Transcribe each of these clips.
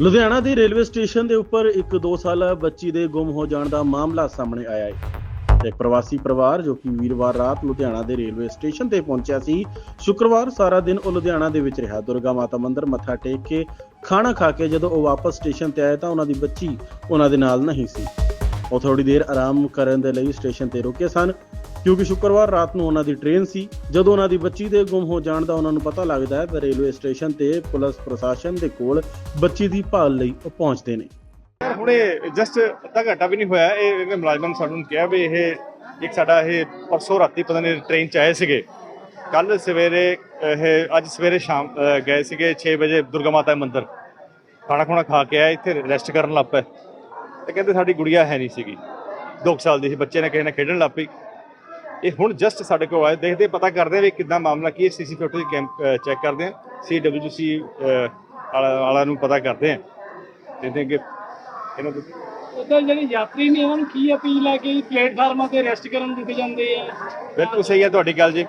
ਲੁਧਿਆਣਾ ਦੇ railway station ਦੇ ਉੱਪਰ ਇੱਕ 2 ਸਾਲਾ ਬੱਚੀ ਦੇ ਗੁੰਮ ਹੋ ਜਾਣ ਦਾ ਮਾਮਲਾ ਸਾਹਮਣੇ ਆਇਆ ਹੈ। ਇੱਕ ਪ੍ਰਵਾਸੀ ਪਰਿਵਾਰ ਜੋ ਕਿ ਵੀਰਵਾਰ ਰਾਤ ਲੁਧਿਆਣਾ ਦੇ ਰੇਲਵੇ ਸਟੇਸ਼ਨ ਤੇ ਪਹੁੰਚਿਆ ਸੀ, ਸ਼ੁੱਕਰਵਾਰ ਸਾਰਾ ਦਿਨ ਉਹ ਲੁਧਿਆਣਾ ਦੇ ਵਿੱਚ ਰਿਹਾ। ਦੁਰਗਾ ਮਾਤਾ ਮੰਦਿਰ ਮੱਥਾ ਟੇਕ ਕੇ ਖਾਣਾ ਖਾ ਕੇ ਜਦੋਂ ਉਹ ਵਾਪਸ ਸਟੇਸ਼ਨ ਤੇ ਆਏ ਤਾਂ ਉਹਨਾਂ ਦੀ ਬੱਚੀ ਉਹਨਾਂ ਦੇ ਨਾਲ ਨਹੀਂ ਸੀ। ਉਹ ਥੋੜੀ ਦੇਰ ਆਰਾਮ ਕਰਨ ਦੇ ਲਈ ਸਟੇਸ਼ਨ ਤੇ ਰੁਕੇ ਸਨ। ਕਿਉਂਕਿ ਸ਼ੁੱਕਰਵਾਰ ਰਾਤ ਨੂੰ ਉਹਨਾਂ ਦੀ ਟ੍ਰੇਨ ਸੀ। ਜਦੋਂ ਉਹਨਾਂ ਦੀ ਬੱਚੀ ਦੇ ਗੁੰਮ ਹੋ ਜਾਣ ਦਾ ਉਹਨਾਂ ਨੂੰ ਪਤਾ ਲੱਗਦਾ ਹੈ, ਤਾਂ ਰੇਲਵੇ ਸਟੇਸ਼ਨ ਤੇ ਪੁਲਿਸ ਪ੍ਰਸ਼ਾਸਨ ਦੇ ਕੋਲ ਬੱਚੀ ਦੀ ਭਾਲ ਲਈ ਉਹ ਪਹੁੰਚਦੇ ਨੇ। ਯਾਰ ਹੁਣੇ ਜਸਟ ਅੱਧਾ ਘੰਟਾ ਵੀ ਨਹੀਂ ਹੋਇਆ। ਇਹ ਇਹਨੇ ਮੁਲਾਜ਼ਮਾਂ ਨੇ ਸਾਨੂੰ ਕਿਹਾ ਵੀ ਇਹ ਇੱਕ ਸਾਡਾ ਇਹ ਪਰਸੋਂ ਰਾਤੀ ਪਤਾ ਨਹੀਂ ਟ੍ਰੇਨ ਚ ਆਏ ਸੀਗੇ। ਕੱਲ ਸਵੇਰੇ, ਇਹ ਅੱਜ ਸਵੇਰੇ ਸ਼ਾਮ ਗਏ ਸੀਗੇ 6 ਵਜੇ ਦੁਰਗਾ ਮਾਤਾ ਮੰਦਿਰ। ਖਾਣਾ ਖੁਣਾ ਖਾ ਕੇ ਆਏ, ਇੱਥੇ ਰੈਸਟ ਕਰਨ ਲੱਗ ਪਏ। ਤੇ ਕਹਿੰਦੇ ਸਾਡੀ ਗੁੜੀਆ ਹੈ ਨਹੀਂ ਸੀਗੀ। 2 ਸਾਲ ਦੀ ਸੀ, ਬੱਚੇ ਨੇ ਕਿਸੇ ਨੇ ਖੇਡਣ ਲੱਗ ਪਈ। ਇਹ ਹੁਣ ਜਸਟ ਸਾਡੇ ਕੋਲ ਆਏ ਦੇਖਦੇ ਪਤਾ ਕਰਦੇ ਆ ਵੀ ਕਿੱਦਾਂ ਮਾਮਲਾ ਕੀ ਹੈ ਸੀਸੀ ਫੁਟੇਜ ਕੈਂਪ ਚੈੱਕ ਕਰਦੇ ਆ ਸੀਡਬਲਯੂਸੀ ਵਾਲਾ ਨੂੰ ਪਤਾ ਕਰਦੇ ਆ। ਆ ਕਿ ਇਹਨਾਂ ਦੇ ਉਧਰ ਜਿਹੜੇ ਯਾਤਰੀ ਨੇ ਉਹਨਾਂ ਨੂੰ ਕੀ ਅਪੀਲ ਹੈ ਕਿ ਪਲੇਟਫਾਰਮਾਂ ਤੇ ਰੈਸਟ ਕਰਨ ਰੁਕ ਜਾਂਦੇ ਆ? ਬਿਲਕੁਲ ਸਹੀ ਹੈ ਤੁਹਾਡੀ ਗੱਲ ਜੀ।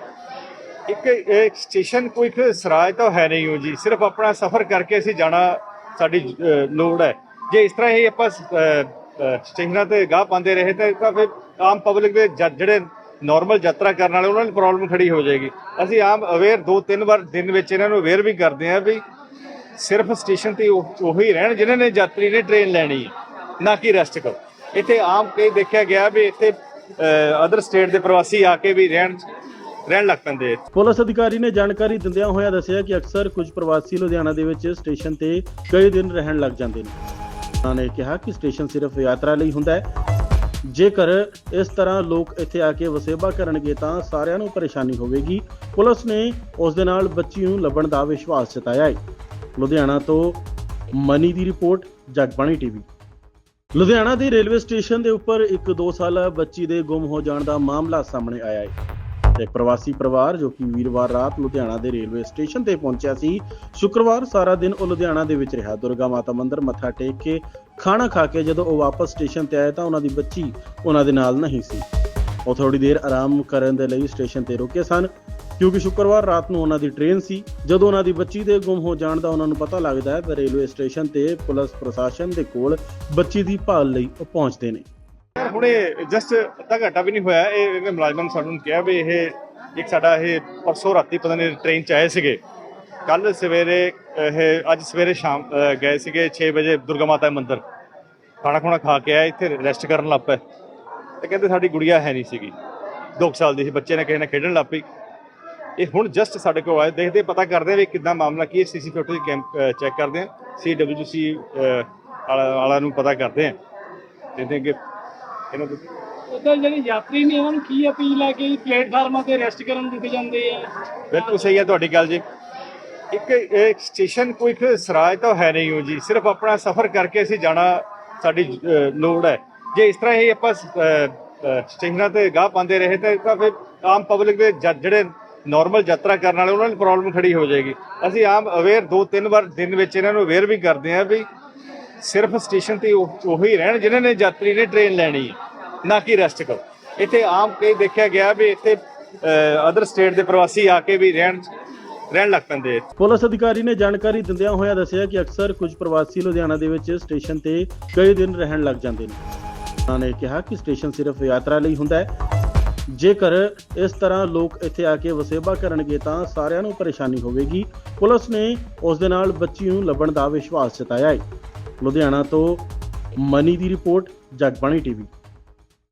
ਇੱਕ ਇਹ ਸਟੇਸ਼ਨ ਕੋਈ ਇੱਕ ਸਰਾਜ ਤਾਂ ਹੈ ਨਹੀਂ ਹੋ ਜੀ। ਸਿਰਫ ਆਪਣਾ ਸਫ਼ਰ ਕਰਕੇ ਅਸੀਂ ਜਾਣਾ ਸਾਡੀ ਲੋੜ ਹੈ। ਜੇ ਇਸ ਤਰ੍ਹਾਂ ਹੀ ਆਪਾਂ ਸਟੇਸ਼ਨਾਂ ਤੇ ਗਾਹ ਪਾਉਂਦੇ ਰਹੇ ਤਾਂ ਤਾਂ ਫਿਰ ਆਮ ਪਬਲਿਕ ਦੇ ਜਿਹੜੇ ਨਾਰਮਲ ਯਾਤਰਾ ਕਰਨ ਵਾਲੇ, ਉਹਨਾਂ ਨੂੰ ਪ੍ਰੋਬਲਮ ਖੜੀ ਹੋ ਜਾਏਗੀ। ਅਸੀਂ ਆਮ ਅਵੇਅਰ ਦੋ ਤਿੰਨ ਵਾਰ ਦਿਨ ਵਿੱਚ ਇਹਨਾਂ ਨੂੰ ਅਵੇਅਰ ਵੀ ਕਰਦੇ ਹਾਂ ਵੀ ਸਿਰਫ ਸਟੇਸ਼ਨ ਤੇ ਉਹੀ ਰਹਿਣ ਜਿਨ੍ਹਾਂ ਨੇ ਯਾਤਰੀ ਨੇ ਟ੍ਰੇਨ ਲੈਣੀ ਹੈ, ਨਾ ਕਿ ਰੈਸਟ ਕਰੋ। ਇੱਥੇ ਆਮ ਕਈ ਦੇਖਿਆ ਗਿਆ ਵੀ ਇੱਥੇ ਅਦਰ ਸਟੇਟ ਦੇ ਪ੍ਰਵਾਸੀ ਆ ਕੇ ਵੀ ਰਹਿਣ ਰਹਿਣ ਲੱਗ ਪੈਂਦੇ ਪੁਲਿਸ ਅਧਿਕਾਰੀ ਨੇ ਜਾਣਕਾਰੀ ਦਿੰਦਿਆਂ ਹੋਇਆ ਦੱਸਿਆ ਕਿ ਅਕਸਰ ਕੁਝ ਪ੍ਰਵਾਸੀ ਲੁਧਿਆਣਾ ਦੇ ਵਿੱਚ ਸਟੇਸ਼ਨ ਤੇ ਕਈ ਦਿਨ ਰਹਿਣ ਲੱਗ ਜਾਂਦੇ ਨੇ। ਉਹਨਾਂ ਨੇ ਕਿਹਾ ਕਿ ਸਟੇਸ਼ਨ ਸਿਰਫ ਯਾਤਰਾ ਲਈ ਹੁੰਦਾ ਹੈ ਜੇਕਰ ਇਸ ਤਰ੍ਹਾਂ ਲੋਕ ਇੱਥੇ ਆ ਕੇ ਵਸੇਬਾ ਕਰਨਗੇ ਤਾਂ ਸਾਰਿਆਂ ਨੂੰ ਪਰੇਸ਼ਾਨੀ ਹੋਵੇਗੀ। ਪੁਲਿਸ ਨੇ ਉਸ ਦੇ ਨਾਲ ਬੱਚੀ ਨੂੰ ਲੱਭਣ ਦਾ ਵਿਸ਼ਵਾਸ ਜਤਾਇਆ ਹੈ। ਲੁਧਿਆਣਾ ਤੋਂ ਮਨੀ ਦੀ ਰਿਪੋਰਟ, ਜਗਬਾਣੀ ਟੀਵੀ। ਲੁਧਿਆਣਾ ਦੇ ਰੇਲਵੇ ਸਟੇਸ਼ਨ ਦੇ ਉੱਪਰ ਇੱਕ 2 ਸਾਲਾ ਬੱਚੀ ਦੇ ਗੁੰਮ ਹੋ ਜਾਣ ਦਾ ਮਾਮਲਾ ਸਾਹਮਣੇ ਆਇਆ ਹੈ। ਇੱਕ ਪ੍ਰਵਾਸੀ ਪਰਿਵਾਰ ਜੋ ਕਿ ਵੀਰਵਾਰ ਰਾਤ ਲੁਧਿਆਣਾ ਦੇ ਰੇਲਵੇ ਸਟੇਸ਼ਨ ਤੇ ਪਹੁੰਚਿਆ ਸੀ। ਸ਼ੁੱਕਰਵਾਰ ਸਾਰਾ ਦਿਨ ਉਹ ਲੁਧਿਆਣਾ ਦੇ ਵਿੱਚ ਰਿਹਾ। ਦੁਰਗਾ ਮਾਤਾ ਮੰਦਿਰ ਮੱਥਾ ਟੇਕ ਕੇ ਖਾਣਾ ਖਾ ਕੇ ਜਦੋਂ ਉਹ ਵਾਪਸ ਸਟੇਸ਼ਨ ਤੇ ਆਏ ਤਾਂ ਉਹਨਾਂ ਦੀ ਬੱਚੀ ਉਹਨਾਂ ਦੇ ਨਾਲ ਨਹੀਂ ਸੀ। ਉਹ ਥੋੜੀ ਦੇਰ ਆਰਾਮ ਕਰਨ ਦੇ ਲਈ ਸਟੇਸ਼ਨ ਤੇ ਰੁਕੇ ਸਨ, ਕਿਉਂਕਿ ਸ਼ੁੱਕਰਵਾਰ ਰਾਤ ਨੂੰ ਉਹਨਾਂ ਦੀ ਟ੍ਰੇਨ ਸੀ। ਜਦੋਂ ਉਹਨਾਂ ਦੀ ਬੱਚੀ ਦੇ ਗੁੰਮ ਹੋ ਜਾਣ ਦਾ ਉਹਨਾਂ ਨੂੰ ਪਤਾ ਲੱਗਦਾ ਹੈ ਤਾਂ ਰੇਲਵੇ ਸਟੇਸ਼ਨ ਤੇ ਪੁਲਿਸ ਪ੍ਰਸ਼ਾਸਨ ਦੇ ਕੋਲ ਬੱਚੀ ਦੀ ਭਾਲ ਲਈ ਉਹ ਪਹੁੰਚਦੇ ਨੇ। ਯਾਰ ਹੁਣੇ ਜਸਟ ਅੱਧਾ ਘੰਟਾ ਵੀ ਨਹੀਂ ਹੋਇਆ। ਇਹ ਇਹਨੇ ਮੁਲਾਜ਼ਮਾਂ ਨੇ ਸਾਨੂੰ ਕਿਹਾ ਵੀ ਇਹ ਇੱਕ ਸਾਡਾ ਇਹ ਪਰਸੋਂ ਰਾਤੀ ਪਤਾ ਨਹੀਂ ਟ੍ਰੇਨ ਚ ਆਏ ਸੀਗੇ। ਕੱਲ ਸਵੇਰੇ, ਇਹ ਅੱਜ ਸਵੇਰੇ ਸ਼ਾਮ, ਅਹ, ਗਏ ਸੀਗੇ 6 ਵਜੇ ਦੁਰਗਾ ਮਾਤਾ ਮੰਦਿਰ। ਖਾਣਾ ਖੁਣਾ ਖਾ ਕੇ ਆਏ, ਇੱਥੇ ਰੈਸਟ ਕਰਨ ਲੱਗ ਪਏ। ਤੇ ਕਹਿੰਦੇ ਸਾਡੀ ਗੁੜੀਆ ਹੈ ਨਹੀਂ ਸੀਗੀ। 2 ਸਾਲ ਦੀ ਸੀ, ਬੱਚੇ ਨੇ ਕਿਸੇ ਨੇ ਖੇਡਣ ਲੱਗ ਪਈ। ਇਹ ਹੁਣ ਜਸਟ ਸਾਡੇ ਕੋਲ ਆਏ, ਦੇਖਦੇ ਪਤਾ ਕਰਦੇ ਆ ਵੀ ਕਿੱਦਾਂ ਮਾਮਲਾ ਕੀ ਹੈ ਸੀਸੀ ਫੁਟੇਜ ਚੈੱਕ ਕਰਦੇ ਆ। ਸੀਡਬਲਯੂਸੀ ਵਾਲਾ ਨੂੰ ਪਤਾ ਕਰਦੇ ਆ। ਦੇਖਦੇ ਅੱਗੇ ਇਹਨਾਂ ਜਿਹੜੇ ਯਾਤਰੀ ਨੇ ਉਹਨਾਂ ਨੂੰ ਕੀ ਅਪੀਲ ਹੈ ਕਿ ਪਲੇਟਫਾਰਮਾਂ ਤੇ ਰੈਸਟ ਕਰਨ ਰੁਕ ਜਾਂਦੇ ਆ? ਬਿਲਕੁਲ ਸਹੀ ਹੈ ਤੁਹਾਡੀ ਗੱਲ ਜੀ। ਇੱਕ ਇਹ ਸਟੇਸ਼ਨ ਕੋਈ ਇੱਕ ਸਰਾਜ ਤਾਂ ਹੈ ਨਹੀਂ ਹੋ ਜੀ। ਸਿਰਫ ਆਪਣਾ ਸਫ਼ਰ ਕਰਕੇ ਅਸੀਂ ਜਾਣਾ ਸਾਡੀ ਲੋੜ ਹੈ। ਜੇ ਇਸ ਤਰ੍ਹਾਂ ਹੀ ਆਪਾਂ ਸਟੇਸ਼ਨਾਂ ਤੇ ਗਾਹ ਪਾਉਂਦੇ ਰਹੇ ਤਾਂ ਫਿਰ ਆਮ ਪਬਲਿਕ ਦੇ ਜਿਹੜੇ ਨਾਰਮਲ ਯਾਤਰਾ ਕਰਨ ਵਾਲੇ ਉਹਨਾਂ ਨੂੰ ਪ੍ਰੋਬਲਮ ਖੜੀ ਹੋ ਜਾਏਗੀ। ਅਸੀਂ ਆਮ ਅਵੇਅਰ ਦੋ ਤਿੰਨ ਵਾਰ ਦਿਨ ਵਿੱਚ ਇਹਨਾਂ ਨੂੰ ਅਵੇਅਰ ਵੀ ਕਰਦੇ ਹਾਂ ਵੀ ਸਿਰਫ ਸਟੇਸ਼ਨ ਤੇ ਉਹੀ ਰਹਿਣ ਜਿਨ੍ਹਾਂ ਨੇ ਯਾਤਰੀ ਨੇ ਟ੍ਰੇਨ ਲੈਣੀ ਹੈ, ਨਾ ਕਿ ਰੈਸਟ ਕਰੋ। ਇੱਥੇ ਆਮ ਕਈ ਦੇਖਿਆ ਗਿਆ ਵੀ ਇੱਥੇ ਅਦਰ ਸਟੇਟ ਦੇ ਪ੍ਰਵਾਸੀ ਆ ਕੇ ਵੀ ਰਹਿਣ ਰਹਿਣ ਲੱਗ ਪੈਂਦੇ ਪੁਲਿਸ ਅਧਿਕਾਰੀ ਨੇ ਜਾਣਕਾਰੀ ਦਿੰਦਿਆਂ ਹੋਇਆਂ ਦੱਸਿਆ ਕਿ ਅਕਸਰ ਕੁਝ ਪ੍ਰਵਾਸੀ ਲੁਧਿਆਣਾ ਦੇ ਵਿੱਚ ਸਟੇਸ਼ਨ ਤੇ ਕਈ ਦਿਨ ਰਹਿਣ ਲੱਗ ਜਾਂਦੇ ਨੇ। ਉਹਨਾਂ ਨੇ ਕਿਹਾ ਕਿ ਸਟੇਸ਼ਨ ਸਿਰਫ ਯਾਤਰਾ ਲਈ ਹੁੰਦਾ ਹੈ। ਜੇਕਰ ਇਸ ਤਰ੍ਹਾਂ ਲੋਕ ਇੱਥੇ ਆ ਕੇ ਵਸੇਬਾ ਕਰਨਗੇ ਤਾਂ ਸਾਰਿਆਂ ਨੂੰ ਪਰੇਸ਼ਾਨੀ ਹੋਵੇਗੀ। ਪੁਲਿਸ ਨੇ ਉਸ ਦੇ ਨਾਲ ਬੱਚੀ ਨੂੰ ਲੱਭਣ ਦਾ ਵਿਸ਼ਵਾਸ ਜਤਾਇਆ ਹੈ। ਲੁਧਿਆਣਾ ਤੋਂ ਮਨੀ ਦੀ ਰਿਪੋਰਟ ਜਗਬਾਣੀ ਟੀਵੀ।